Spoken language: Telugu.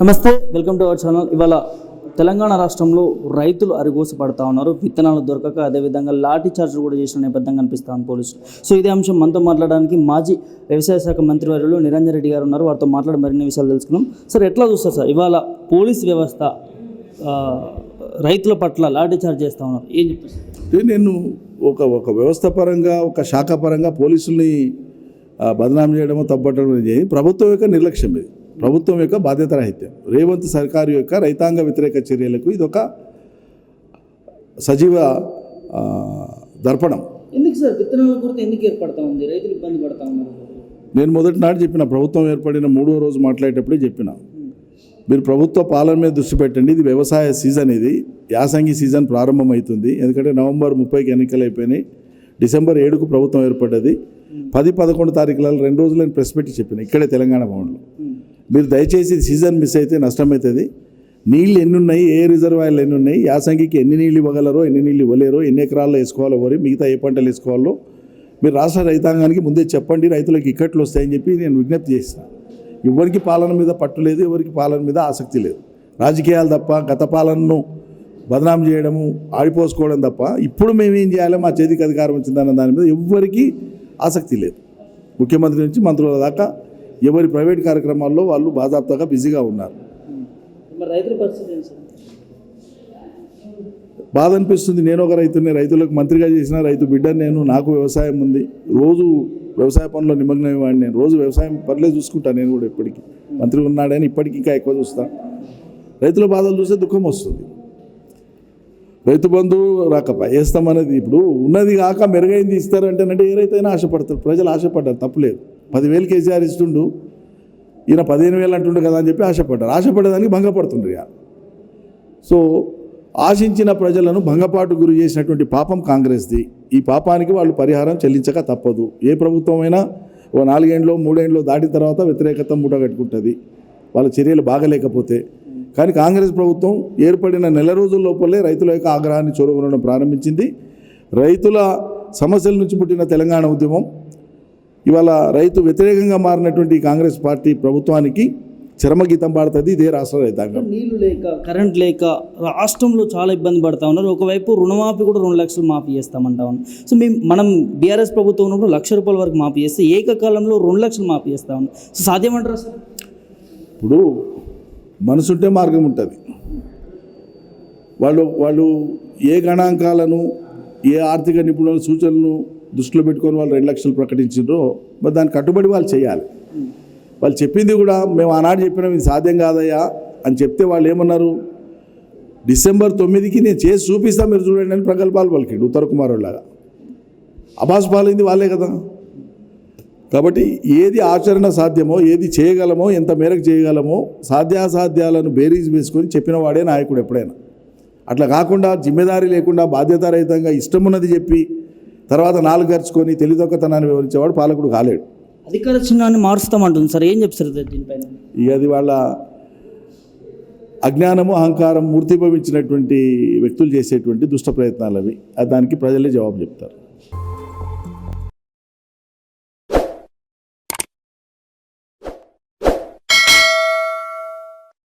నమస్తే వెల్కమ్ టు అవర్ ఛానల్. ఇవాళ తెలంగాణ రాష్ట్రంలో రైతులు అరిగోసి పడతా ఉన్నారు. విత్తనాలు దొరకక అదేవిధంగా లాఠీ చార్జ్ కూడా చేసిన నేపథ్యం కనిపిస్తుంది పోలీసులు. సో ఇదే అంశం మనతో మాట్లాడడానికి మాజీ వ్యవసాయ శాఖ మంత్రివర్యులు నిరంజన్ రెడ్డి గారు ఉన్నారు. వారితో మాట్లాడి మరిన్ని విషయాలు తెలుసుకున్నాం సార్ ఎట్లా చూస్తారు సార్? ఇవాళ పోలీస్ వ్యవస్థ రైతుల పట్ల లాఠీ చార్జ్ చేస్తూ ఉన్నారు. ఏం చెప్తారు నేను ఒక ఒక వ్యవస్థ పరంగా ఒక శాఖ పరంగా పోలీసుల్ని ఆ, బదనాం చేయడమో తప్పటం ప్రభుత్వం యొక్క నిర్లక్ష్యం ఇది. ప్రభుత్వం యొక్క బాధ్యత రాహిత్యం రేవంత్ సర్కారు యొక్క రైతాంగ వ్యతిరేక చర్యలకు ఇది ఒక సజీవ దర్పణం. ఎందుకు సార్ విత్తనాల కొరత ఎందుకు ఏర్పడతా ఉంది? రైతులు ఇబ్బంది పడతా ఉన్నారు. నేను మొదటి నాడు చెప్పిన ప్రభుత్వం ఏర్పడిన మూడో రోజు మాట్లాడేటప్పుడే చెప్పిన. మీరు ప్రభుత్వ పాలన మీద దృష్టి పెట్టండి ఇది వ్యవసాయ సీజన్ ఇది. యాసంగి సీజన్ ప్రారంభమవుతుంది ఎందుకంటే నవంబర్ ముప్పైకి ఎన్నికలు అయిపోయినాయి. డిసెంబర్ ఏడుకు ప్రభుత్వం ఏర్పడ్డది. పది పదకొండు తారీఖులలో రెండు రోజులు నేను ప్రెస్ పెట్టి చెప్పిన ఇక్కడే తెలంగాణ భవన్లో. మీరు దయచేసి సీజన్ మిస్ అయితే నష్టమవుతుంది. నీళ్ళు ఎన్ని ఉన్నాయి ఏ రిజర్వాయర్లు ఎన్ని ఉన్నాయి యాసంగికి ఎన్ని నీళ్ళు ఇవ్వగలరో ఎన్ని నీళ్ళు ఇవ్వలేరో ఎన్ని ఎకరాల్లో వేసుకోవాలో వరి మిగతా ఏ పంటలు వేసుకోవాలో మీరు రాష్ట్ర రైతాంగానికి ముందే చెప్పండి రైతులకు ఇక్కట్లు వస్తాయని చెప్పి నేను విజ్ఞప్తి చేసిన ఎవరికి పాలన మీద పట్టు లేదు ఎవరికి పాలన మీద ఆసక్తి లేదు. రాజకీయాలు తప్ప గత పాలనను బదనాం చేయడము ఆడిపోసుకోవడం తప్ప ఇప్పుడు మేము ఏం చేయాలి మా చేతికి అధికారం వచ్చిందన్న దాని మీద ఎవ్వరికీ ఆసక్తి లేదు. ముఖ్యమంత్రి నుంచి మంత్రుల దాకా ఎవరి ప్రైవేట్ కార్యక్రమాల్లో వాళ్ళు బాధాప్తగా బిజీగా ఉన్నారు. బాధ అనిపిస్తుంది. నేను ఒక రైతుని రైతులకు మంత్రిగా చేసిన రైతు బిడ్డ నేను నాకు వ్యవసాయం ఉంది. రోజు వ్యవసాయ పనుల్లో నిమగ్నం వాడిని నేను. రోజు వ్యవసాయం పనులే చూసుకుంటాను నేను కూడా ఇప్పటికీ మంత్రి ఉన్నాడని ఇప్పటికి ఇంకా ఎక్కువ చూస్తాను రైతుల బాధలు చూస్తే దుఃఖం వస్తుంది. రైతు బంధు రాకపా వేస్తామనేది ఇప్పుడు ఉన్నది కాక మెరుగైంది ఇస్తారంటేనంటే ఏ రైతైనా ఆశపడతారు ప్రజలు ఆశపడ్డారు. తప్పులేదు పదివేలు కేసీఆర్ ఇస్తుండు ఈయన పదిహేను వేలు అంటుండు కదా అని చెప్పి ఆశపడ్డారు. ఆశపడేదానికి భంగపడుతుండ్రు ఇక. సో ఆశించిన ప్రజలను భంగపాటు గురి చేసినటువంటి పాపం కాంగ్రెస్ది. ఈ పాపానికి వాళ్ళు పరిహారం చెల్లించక తప్పదు. ఏ ప్రభుత్వమైనా ఓ నాలుగేండ్లో మూడేండ్లో దాటిన తర్వాత వ్యతిరేకత మూట కట్టుకుంటుంది. వాళ్ళ చర్యలు బాగలేకపోతే. కానీ కాంగ్రెస్ ప్రభుత్వం ఏర్పడిన నెల రోజుల లోపలే రైతుల యొక్క ఆగ్రహాన్ని చూరగొనడం ప్రారంభించింది. రైతుల సమస్యల నుంచి పుట్టిన తెలంగాణ ఉద్యమం ఇవాళ రైతు వ్యతిరేకంగా మారినటువంటి కాంగ్రెస్ పార్టీ ప్రభుత్వానికి చరమగీతం పాడుతుంది ఇదే రాష్ట్ర రైతాంగం. నీళ్ళు లేక కరెంట్ లేక రాష్ట్రంలో చాలా ఇబ్బంది పడతా ఉన్నారు. ఒకవైపు రుణమాఫీ కూడా రెండు లక్షలు మాఫీ చేస్తామంటా ఉన్నాం సో మేము మనం బీఆర్ఎస్ ప్రభుత్వం ఉన్నప్పుడు లక్ష రూపాయల వరకు మాఫీ చేస్తే ఏకకాలంలో రెండు లక్షలు మాఫీ చేస్తా ఉన్నాం సో సాధ్యమంటారా సార్? ఇప్పుడు మనసుంటే మార్గం ఉంటుంది. వాళ్ళు వాళ్ళు ఏ గణాంకాలను ఏ ఆర్థిక నిపుణుల సూచనలను దృష్టిలో పెట్టుకొని వాళ్ళు రెండు లక్షలు ప్రకటించారో మరి దానికి కట్టుబడి వాళ్ళు చేయాలి. వాళ్ళు చెప్పింది కూడా మేము ఆనాడు చెప్పినాం ఇది సాధ్యం కాదయ్యా అని చెప్తే వాళ్ళు ఏమన్నారు? డిసెంబర్ తొమ్మిదికి నేను చేసి చూపిస్తా మీరు చూడండి అని ప్రగల్భాలు పలికిండు ఉత్తర కుమార్ అబాస్ పాలైంది వాళ్ళే కదా. కాబట్టి ఏది ఆచరణ సాధ్యమో ఏది చేయగలమో ఎంత మేరకు చేయగలమో సాధ్యాసాధ్యాలను బేరీజ్ వేసుకొని చెప్పిన వాడే నాయకుడు ఎప్పుడైనా. అట్లా కాకుండా జిమ్మెదారీ లేకుండా బాధ్యతారహితంగా ఇష్టమున్నది చెప్పి తర్వాత నాలుగు ఖర్చుకొని తెలిదొక్కతనాన్ని వివరించేవాడు పాలకుడు కాలేడు. అధికార చిహ్నాన్ని మారుస్తామంటుంది సార్ ఏం చెప్తారు దీనిపైన? ఇక అది వాళ్ళ అజ్ఞానము అహంకారం మూర్తిభవించినటువంటి వ్యక్తులు చేసేటువంటి దుష్ట ప్రయత్నాలు అవి. దానికి ప్రజలే జవాబు చెప్తారు.